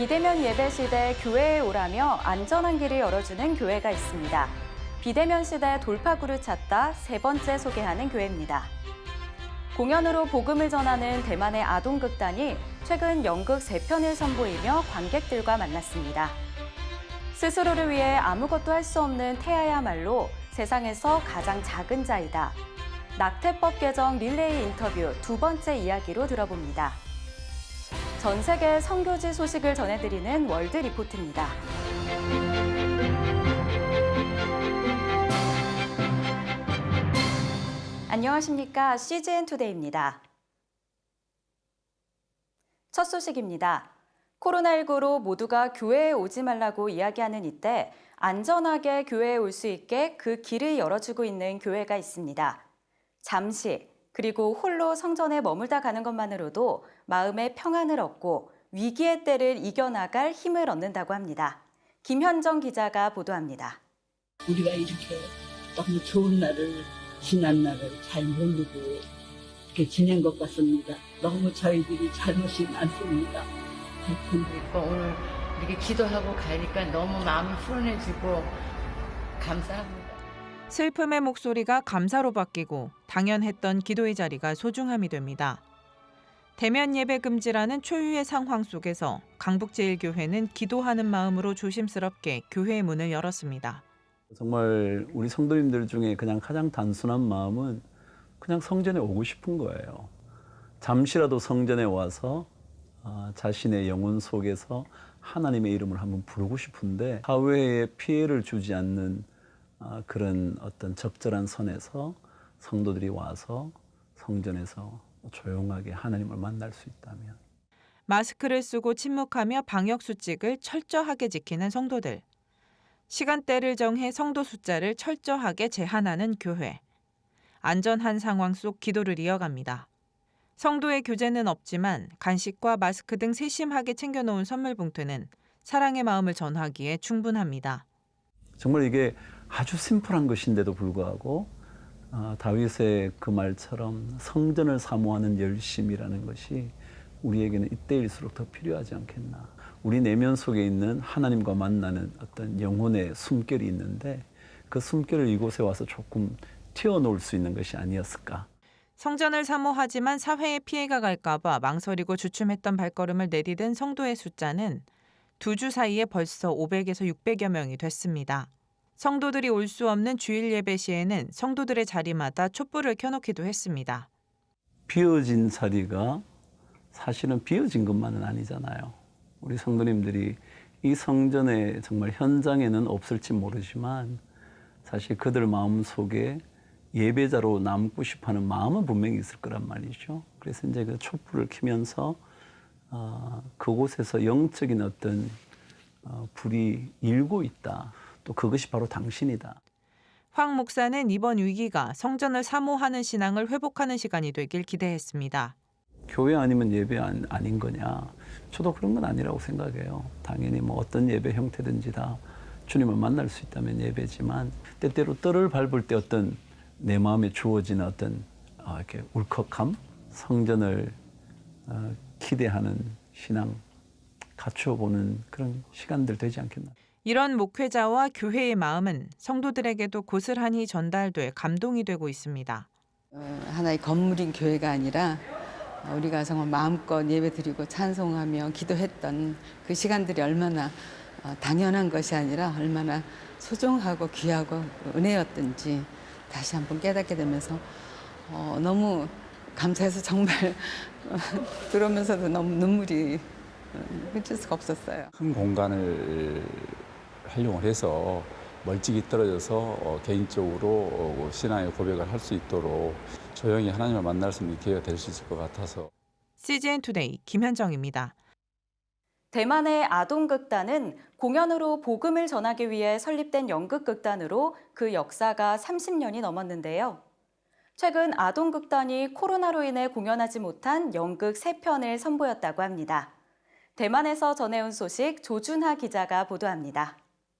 비대면 예배 시대 교회에 오라며 안전한 길을 열어주는 교회가 있습니다. 비대면 시대 돌파구를 찾다 세 번째 소개하는 교회입니다. 공연으로 복음을 전하는 대만의 아동극단이 최근 연극 세편을 선보이며 관객들과 만났습니다. 스스로를 위해 아무것도 할 수 없는 태아야말로 세상에서 가장 작은 자이다. 낙태법 개정 릴레이 인터뷰 두 번째 이야기로 들어봅니다. 전 세계 선교지 소식을 전해드리는 월드 리포트입니다. 안녕하십니까. CGN 투데이입니다. 첫 소식입니다. 코로나19로 모두가 교회에 오지 말라고 이야기하는 이때 안전하게 교회에 올 수 있게 그 길을 열어주고 있는 교회가 있습니다. 잠시 그리고 홀로 성전에 머물다 가는 것만으로도 마음의 평안을 얻고 위기의 때를 이겨나갈 힘을 얻는다고 합니다. 김현정 기자가 보도합니다. 우리가 이렇게 너무 좋은 날을 지난 날을 잘 모르고 이렇게 지낸 것 같습니다. 너무 저희들이 잘못이 많습니다. 하여튼 그러니까 오늘 이렇게 기도하고 가니까 너무 마음이 후련해지고 감사합니다. 슬픔의 목소리가 감사로 바뀌고 당연했던 기도의 자리가 소중함이 됩니다. 대면 예배 금지라는 초유의 상황 속에서 강북제일교회는 기도하는 마음으로 조심스럽게 교회의 문을 열었습니다. 정말 우리 성도님들 중에 그냥 가장 단순한 마음은 그냥 성전에 오고 싶은 거예요. 잠시라도 성전에 와서 아, 자신의 영혼 속에서 하나님의 이름을 한번 부르고 싶은데 사회에 피해를 주지 않는 아, 그런 어떤 적절한 선에서 성도들이 와서 성전에서 조용하게 하나님을 만날 수 있다면 마스크를 쓰고 침묵하며 방역 수칙을 철저하게 지키는 성도들. 시간대를 정해 성도 숫자를 철저하게 제한하는 교회. 안전한 상황 속 기도를 이어갑니다. 성도의 교제는 없지만 간식과 마스크 등 세심하게 챙겨놓은 선물 봉투는 사랑의 마음을 전하기에 충분합니다. 정말 이게 아주 심플한 것인데도 불구하고 아, 다윗의 그 말처럼 성전을 사모하는 열심이라는 것이 우리에게는 이때일수록 더 필요하지 않겠나. 우리 내면 속에 있는 하나님과 만나는 어떤 영혼의 숨결이 있는데 그 숨결을 이곳에 와서 조금 튀어놓을 수 있는 것이 아니었을까. 성전을 사모하지만 사회에 피해가 갈까봐 망설이고 주춤했던 발걸음을 내디딘 성도의 숫자는 두 주 사이에 벌써 500에서 600여 명이 됐습니다. 성도들이 올 수 없는 주일 예배 시에는 성도들의 자리마다 촛불을 켜놓기도 했습니다. 비어진 자리가 사실은 비어진 것만은 아니잖아요. 우리 성도님들이 이 성전의 정말 현장에는 없을지 모르지만 사실 그들 마음 속에 예배자로 남고 싶어하는 마음은 분명히 있을 거란 말이죠. 그래서 이제 그 촛불을 켜면서 어, 그곳에서 영적인 어떤 어, 불이 일고 있다. 또 그것이 바로 당신이다. 황 목사는 이번 위기가 성전을 사모하는 신앙을 회복하는 시간이 되길 기대했습니다. 교회 아니면 예배 안, 아닌 거냐? 저도 그런 건 아니라고 생각해요. 당연히 뭐 어떤 예배 형태든지 다 주님을 만날 수 있다면 예배지만 때때로 뜰을 밟을 때 어떤 내 마음에 주어지는 어떤 어, 이렇게 울컥함, 성전을 어, 기대하는 신앙 갖추어 보는 그런 시간들 되지 않겠나? 이런 목회자와 교회의 마음은 성도들에게도 고스란히 전달돼 감동이 되고 있습니다. 어, 하나의 건물인 교회가 아니라 우리가 정말 마음껏 예배드리고 찬송하며 기도했던 그 시간들이 얼마나 어, 당연한 것이 아니라 얼마나 소중하고 귀하고 은혜였던지 다시 한번 깨닫게 되면서 어, 너무 감사해서 정말 들으면서도 너무 눈물이 어, 맺을 수가 없었어요. 큰 공간을 활용을 해서 멀찍이 떨어져서 어, 개인적으로 어, 신앙의 고백을 할 수 있도록 조용히 하나님을 만날 수 있는 기회가 될 수 있을 것 같아서 CGN 투데이 김현정입니다. 대만의 아동극단은 공연으로 복음을 전하기 위해 설립된 연극극단으로 그 역사가 30년이 넘었는데요. 최근 아동극단이 코로나로 인해 공연하지 못한 연극 세편을 선보였다고 합니다. 대만에서 전해온 소식 조준하 기자가 보도합니다.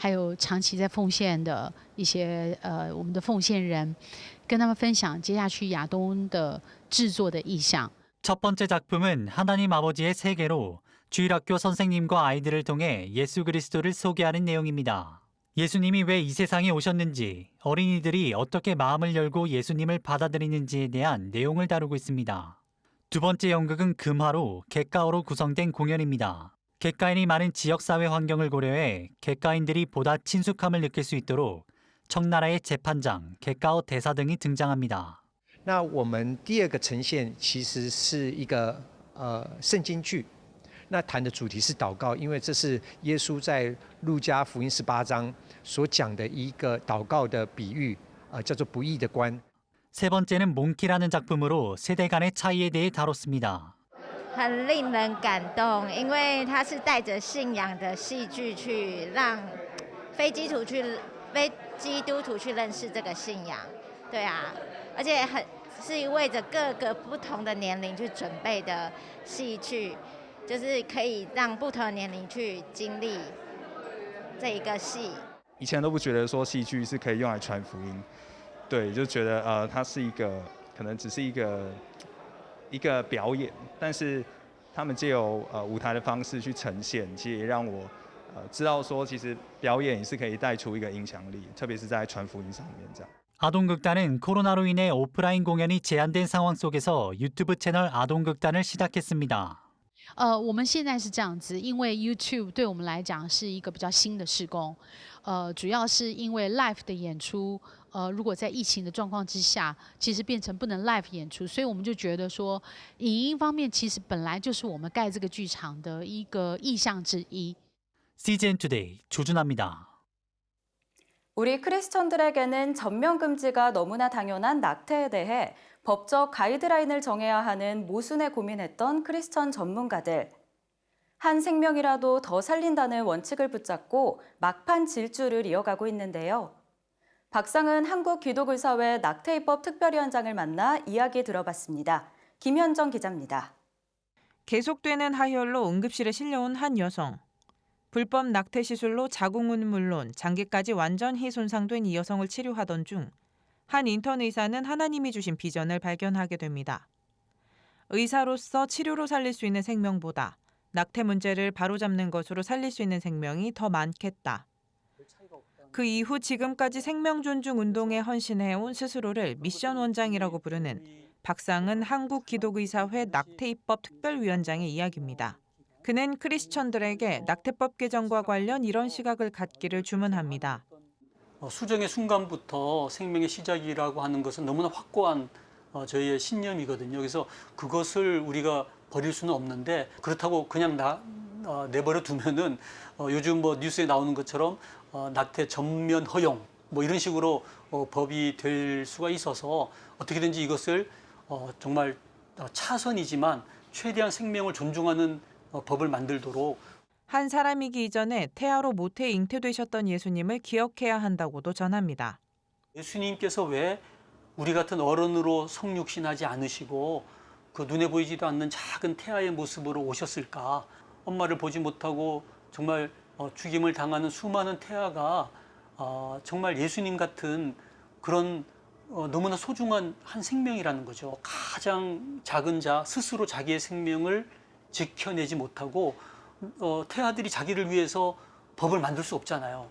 还有长期在奉献的一些呃我们的奉献人，跟他们分享接下去亚东的制作的意向。 첫 번째 작품은 하나님 아버지의 세계로 주일학교 선생님과 아이들을 통해 예수 그리스도를 소개하는 내용입니다. 예수님이 왜 이 세상에 오셨는지, 어린이들이 어떻게 마음을 열고 예수님을 받아들이는지에 대한 내용을 다루고 있습니다. 두 번째 연극은 금화로 객가어로 구성된 공연입니다. 객가인이 많은 지역사회 환경을 고려해 객가인들이 보다 친숙함을 느낄 수 있도록 청나라의 재판장, 객가어 대사 등이 등장합니다. 那我们第二个呈现其实是一个呃圣经剧，那谈的主题是祷告，因为这是耶稣在路加福音十八章所讲的一个祷告的比喻，呃，叫做不义的官。 세 번째는 몽키라는 작품으로 세대 간의 차이에 대해 다뤘습니다. 很令人感动，因为它是带着信仰的戏剧去让非基督徒去非基督徒去认识这个信仰，对啊，而且很是为着各个不同的年龄去准备的戏剧，就是可以让不同的年龄去经历这一个戏。以前都不觉得说戏剧是可以用来传福音，对，就觉得呃它是一个可能只是一个一个表演，但是他们借由呃舞台的方式去呈现，其实也让我呃知道说其实表演也是可以带出一个影响力，特别是在传福音上面这样。 아동극단은 코로나로 인해 오프라인 공연이 제한된 상황 속에서 유튜브 채널 아동극단을 시작했습니다. 呃，我们现在是这样子，因为 YouTube 对我们来讲是一个比较新的施工，呃，主要是因为 live 的演出， 呃，如果在疫情的状况之下，其实变成不能 live 演出，所以我们就觉得说，影音方面其实本来就是我们盖这个剧场的一个意向之一。 CGN 투데이 조준합니다. 우리 크리스천들에게는 전면 금지가 너무나 당연한 낙태에 대해 법적 가이드라인을 정해야 하는 모순에 고민했던 크리스천 전문가들. 한 생명이라도 더 살린다는 원칙을 붙잡고 막판 질주를 이어가고 있는데요. 박상은 한국기독의사회 낙태입법 특별위원장을 만나 이야기 들어봤습니다. 김현정 기자입니다. 계속되는 하혈로 응급실에 실려온 한 여성. 불법 낙태 시술로 자궁은 물론 장기까지 완전히 손상된 이 여성을 치료하던 중 한 인턴 의사는 하나님이 주신 비전을 발견하게 됩니다. 의사로서 치료로 살릴 수 있는 생명보다 낙태 문제를 바로잡는 것으로 살릴 수 있는 생명이 더 많겠다. 그 이후 지금까지 생명 존중 운동에 헌신해온 스스로를 미션 원장이라고 부르는 박상은 한국기독의사회 낙태입법 특별위원장의 이야기입니다. 그는 크리스천들에게 낙태법 개정과 관련 이런 시각을 갖기를 주문합니다. 어, 수정의 순간부터 생명의 시작이라고 하는 것은 너무나 확고한 어, 저희의 신념이거든요. 그래서 그것을 우리가 버릴 수는 없는데 그렇다고 그냥 나, 어, 내버려 두면은 어, 요즘 뭐 뉴스에 나오는 것처럼 어, 낙태 전면 허용 뭐 이런 식으로 어, 법이 될 수가 있어서 어떻게든지 이것을 어, 정말 어, 차선이지만 최대한 생명을 존중하는 어, 법을 만들도록 한 사람이기 이전에 태아로 모태 잉태되셨던 예수님을 기억해야 한다고도 전합니다. 예수님께서 왜 우리 같은 어른으로 성육신하지 않으시고 그 눈에 보이지도 않는 작은 태아의 모습으로 오셨을까? 엄마를 보지 못하고 정말 어, 죽임을 당하는 수많은 태아가 어, 정말 예수님 같은 그런 어, 너무나 소중한 한 생명이라는 거죠. 가장 작은 자 스스로 자기의 생명을 지켜내지 못하고 어, 태아들이 자기를 위해서 법을 만들 수 없잖아요.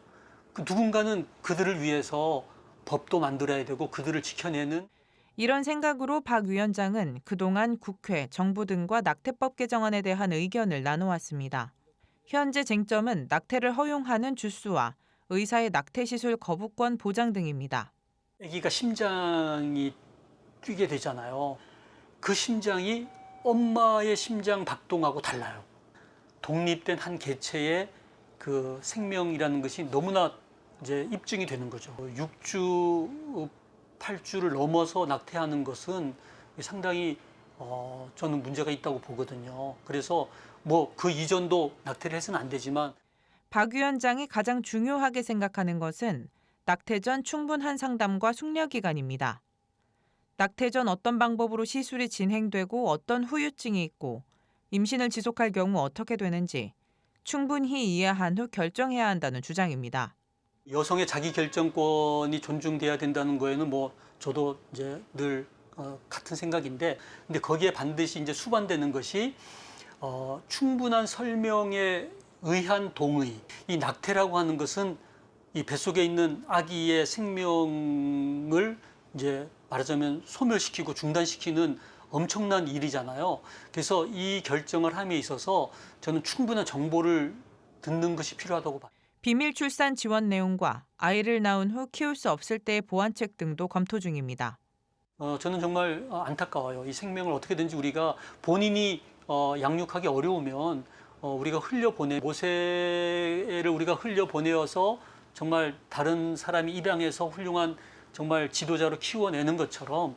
그 누군가는 그들을 위해서 법도 만들어야 되고 그들을 지켜내는 이런 생각으로 박 위원장은 그동안 국회, 정부 등과 낙태법 개정안에 대한 의견을 나눠왔습니다. 현재 쟁점은 낙태를 허용하는 주수와 의사의 낙태 시술 거부권 보장 등입니다. 아기가 심장이 뛰게 되잖아요. 그 심장이 엄마의 심장 박동하고 달라요. 독립된 한 개체의 그 생명이라는 것이 너무나 이제 입증이 되는 거죠. 6주, 8주를 넘어서 낙태하는 것은 상당히 어, 저는 문제가 있다고 보거든요. 그래서 뭐 그 이전도 낙태를 해서는 안 되지만 박 위원장이 가장 중요하게 생각하는 것은 낙태 전 충분한 상담과 숙려 기간입니다. 낙태 전 어떤 방법으로 시술이 진행되고 어떤 후유증이 있고 임신을 지속할 경우 어떻게 되는지 충분히 이해한 후 결정해야 한다는 주장입니다. 여성의 자기 결정권이 존중돼야 된다는 거에는 뭐 저도 이제 늘 어, 같은 생각인데 근데 거기에 반드시 이제 수반되는 것이 어, 충분한 설명에 의한 동의. 이 낙태라고 하는 것은 이 뱃속에 있는 아기의 생명을 이제 말하자면 소멸시키고 중단시키는 엄청난 일이잖아요. 그래서 이 결정을 함에 있어서 저는 충분한 정보를 듣는 것이 필요하다고 봐요. 비밀 출산 지원 내용과 아이를 낳은 후 키울 수 없을 때의 보완책 등도 검토 중입니다. 어, 저는 정말 어, 안타까워요. 이 생명을 어떻게든지 우리가 본인이 어, 양육하기 어려우면 어, 우리가 흘려보내 모세를 우리가 흘려보내어서 정말 다른 사람이 입양해서 훌륭한 정말 지도자로 키워내는 것처럼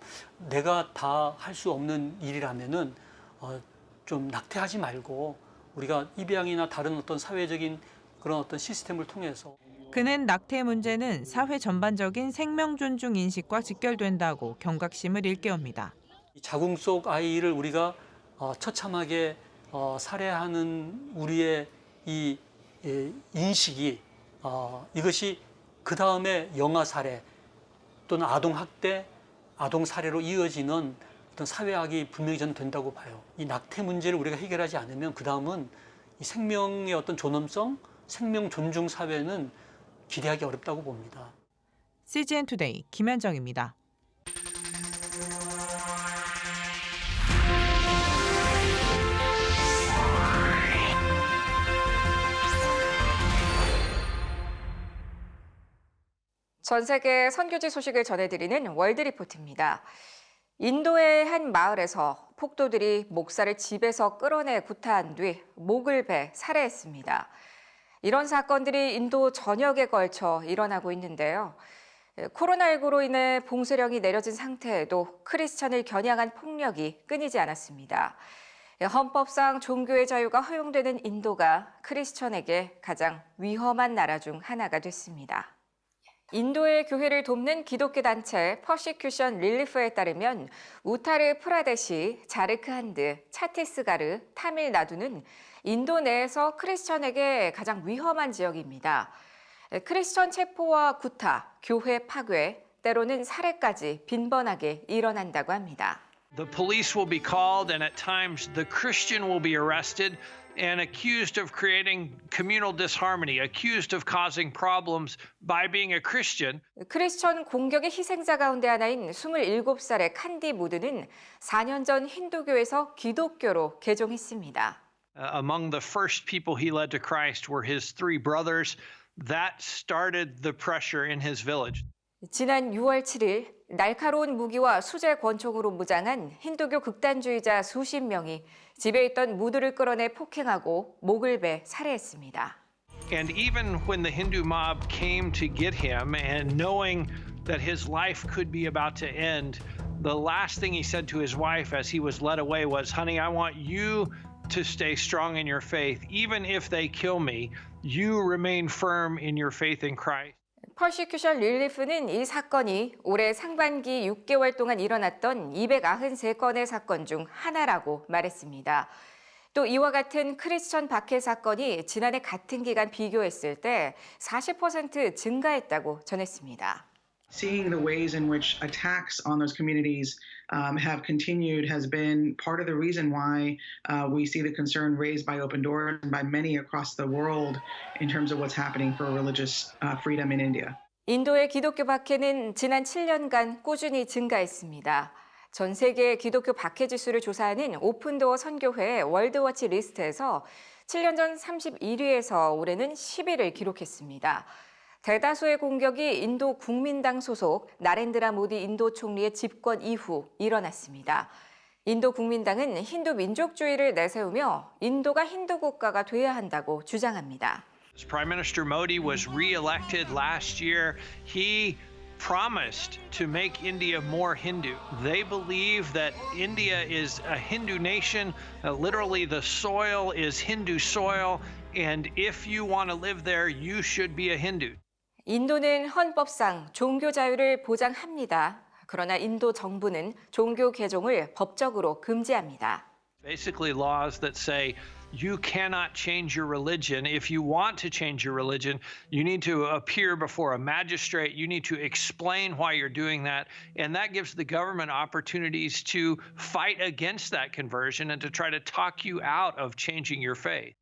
내가 다 할 수 없는 일이라면은 어, 좀 낙태하지 말고 우리가 입양이나 다른 어떤 사회적인 그런 어떤 시스템을 통해서 그는 낙태 문제는 사회 전반적인 생명 존중 인식과 직결된다고 경각심을 일깨웁니다. 이 자궁 속 아이를 우리가 어, 처참하게 어, 살해하는 우리의 이 예, 인식이 어, 이것이 그 다음에 영아 살해 또는 아동 학대, 아동 살해로 이어지는 어떤 사회학이 분명히 저는 된다고 봐요. 이 낙태 문제를 우리가 해결하지 않으면 그 다음은 이 생명의 어떤 존엄성, 생명 존중 사회는 기대하기 어렵다고 봅니다. CGN 투데이 김현정입니다. 전 세계 선교지 소식을 전해드리는 월드 리포트입니다. 인도의 한 마을에서 폭도들이 목사를 집에서 끌어내 구타한 뒤 목을 베 살해했습니다. 이런 사건들이 인도 전역에 걸쳐 일어나고 있는데요. 코로나19로 인해 봉쇄령이 내려진 상태에도 크리스천을 겨냥한 폭력이 끊이지 않았습니다. 헌법상 종교의 자유가 허용되는 인도가 크리스천에게 가장 위험한 나라 중 하나가 됐습니다. 인도의 교회를 돕는 기독교 단체 퍼시큐션 릴리프에 따르면 우타르 프라데시, 자르크한드, 차티스가르, 타밀나두는 인도 내에서 크리스천에게 가장 위험한 지역입니다. 크리스천 체포와 구타, 교회 파괴, 때로는 살해까지 빈번하게 일어난다고 합니다. The police will be called, and at times the Christian will be arrested and accused of creating communal disharmony, accused of causing problems by being a Christian. 크리스천 공격의 희생자 가운데 하나인 27살의 칸디 모드는 4년 전 힌두교에서 기독교로 개종했습니다. Uh, among the first people he led to Christ were his three brothers. That started the pressure in his village. 지난 6월 7일 날카로운 무기와 수제 권총으로 무장한 힌두교 극단주의자 수십 명이 집에 있던 무드를 끌어내 폭행하고 목을 베 살해했습니다. And even when the Hindu mob came to get him, and knowing that his life could be about to end, the last thing he said to his wife as he was led away was, Honey, I want you to stay strong in your faith. Even if they kill me, you remain firm in your faith in Christ. 퍼시큐션 릴리프는 이 사건이 올해 상반기 6개월 동안 일어났던 293건의 사건 중 하나라고 말했습니다. 또 이와 같은 크리스천 박해 사건이 지난해 같은 기간 비교했을 때 40% 증가했다고 전했습니다. Seeing the ways in which attacks on those communities um, have continued has been part of the reason why uh, we see the concern raised by Open Doors and by many across the world in terms of what's happening for religious uh, freedom in India. 인도의 기독교 박해는 지난 7년간 꾸준히 증가했습니다. 전 세계 기독교 박해 지수를 조사하는 오픈도어 선교회 월드워치 리스트에서 7년 전 31위에서 올해는 10위를 기록했습니다. 대다수의 공격이 인도 국민당 소속 나렌드라 모디 인도 총리의 집권 이후 일어났습니다. 인도 국민당은 힌두 민족주의를 내세우며 인도가 힌두 국가가 돼야 한다고 주장합니다. Prime Minister Modi was re-elected last year, he promised to make India more Hindu. They believe that India is a Hindu nation, uh, literally, the soil is Hindu soil, and if you want to live there, you should be a Hindu. 인도는 헌법상 종교 자유를 보장합니다. 그러나 인도 정부는 종교 개종을 법적으로 금지합니다. Basically, laws that say you cannot change your religion. If you want to change your religion, you need to appear before a magistrate. You need to explain why you're doing that. And that gives the government opportunities to fight against that conversion and to try to talk you out of changing your faith.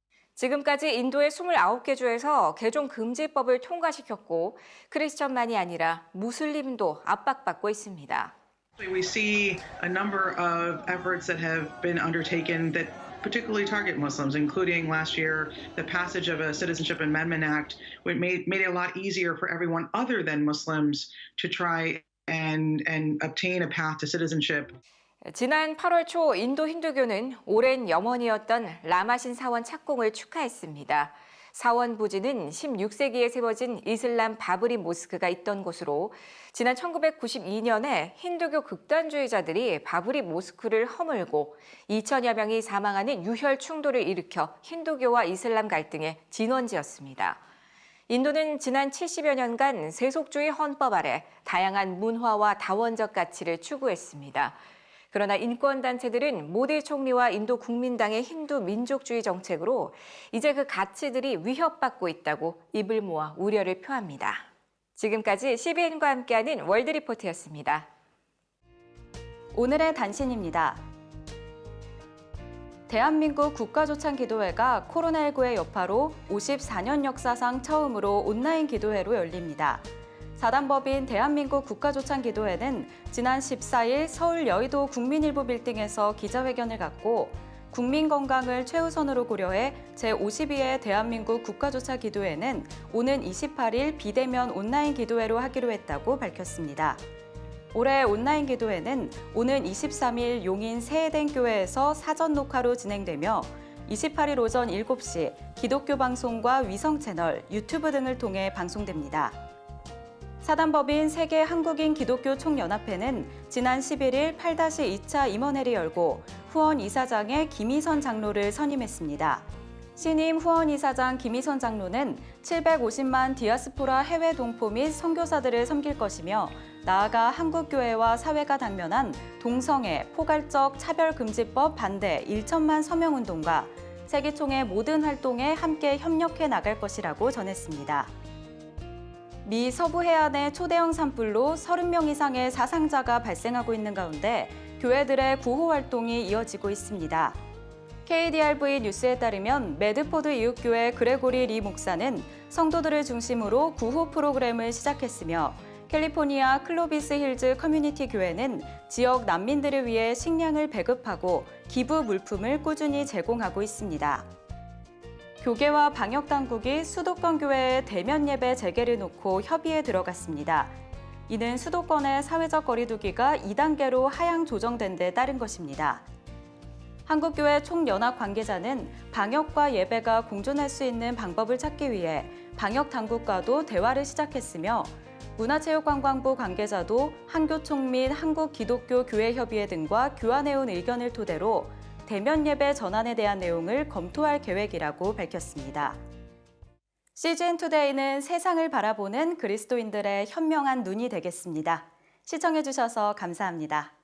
지금까지 인도의 29개 주에서 개종 금지법을 통과시켰고 크리스천만이 아니라 무슬림도 압박받고 있습니다. We see a number of efforts that have been undertaken that particularly target Muslims, including last year the passage of a Citizenship Amendment Act, which made, made it a lot easier for everyone other than Muslims to try and, and obtain a path to citizenship. 지난 8월 초 인도 힌두교는 오랜 염원이었던 라마신 사원 착공을 축하했습니다. 사원 부지는 16세기에 세워진 이슬람 바브리 모스크가 있던 곳으로 지난 1992년에 힌두교 극단주의자들이 바브리 모스크를 허물고 2천여 명이 사망하는 유혈 충돌을 일으켜 힌두교와 이슬람 갈등의 진원지였습니다. 인도는 지난 70여 년간 세속주의 헌법 아래 다양한 문화와 다원적 가치를 추구했습니다. 그러나 인권단체들은 모디 총리와 인도 국민당의 힌두 민족주의 정책으로 이제 그 가치들이 위협받고 있다고 입을 모아 우려를 표합니다. 지금까지 CBN과 함께하는 월드리포트였습니다. 오늘의 단신입니다. 대한민국 국가조창기도회가 코로나19의 여파로 54년 역사상 처음으로 온라인 기도회로 열립니다. 사단법인 대한민국 국가조창기도회는 지난 14일 서울 여의도 국민일보 빌딩에서 기자회견을 갖고 국민 건강을 최우선으로 고려해 제52회 대한민국 국가조차 기도회는 오는 28일 비대면 온라인 기도회로 하기로 했다고 밝혔습니다. 올해 온라인 기도회는 오는 23일 용인 세해댕 교회에서 사전 녹화로 진행되며 28일 오전 7시 기독교 방송과 위성 채널, 유튜브 등을 통해 방송됩니다. 사단법인 세계 한국인 기독교 총연합회는 지난 11일 8-2차 임원회를 열고 후원 이사장에 김희선 장로를 선임했습니다. 신임 후원 이사장 김희선 장로는 750만 디아스포라 해외 동포 및 선교사들을 섬길 것이며 나아가 한국 교회와 사회가 당면한 동성애, 포괄적 차별 금지법 반대 1천만 서명 운동과 세계총의 모든 활동에 함께 협력해 나갈 것이라고 전했습니다. 미 서부 해안의 초대형 산불로 30명 이상의 사상자가 발생하고 있는 가운데 교회들의 구호 활동이 이어지고 있습니다. KDRV 뉴스에 따르면 매드포드 이웃교회 그레고리 리 목사는 성도들을 중심으로 구호 프로그램을 시작했으며 캘리포니아 클로비스 힐즈 커뮤니티 교회는 지역 난민들을 위해 식량을 배급하고 기부 물품을 꾸준히 제공하고 있습니다. 교계와 방역 당국이 수도권 교회의 대면 예배 재개를 놓고 협의에 들어갔습니다. 이는 수도권의 사회적 거리두기가 2단계로 하향 조정된 데 따른 것입니다. 한국교회 총연합 관계자는 방역과 예배가 공존할 수 있는 방법을 찾기 위해 방역 당국과도 대화를 시작했으며 문화체육관광부 관계자도 한교총 및 한국기독교교회협의회 등과 교환해온 의견을 토대로 대면 예배 전환에 대한 내용을 검토할 계획이라고 밝혔습니다. CGN 투데이는 세상을 바라보는 그리스도인들의 현명한 눈이 되겠습니다. 시청해주셔서 감사합니다.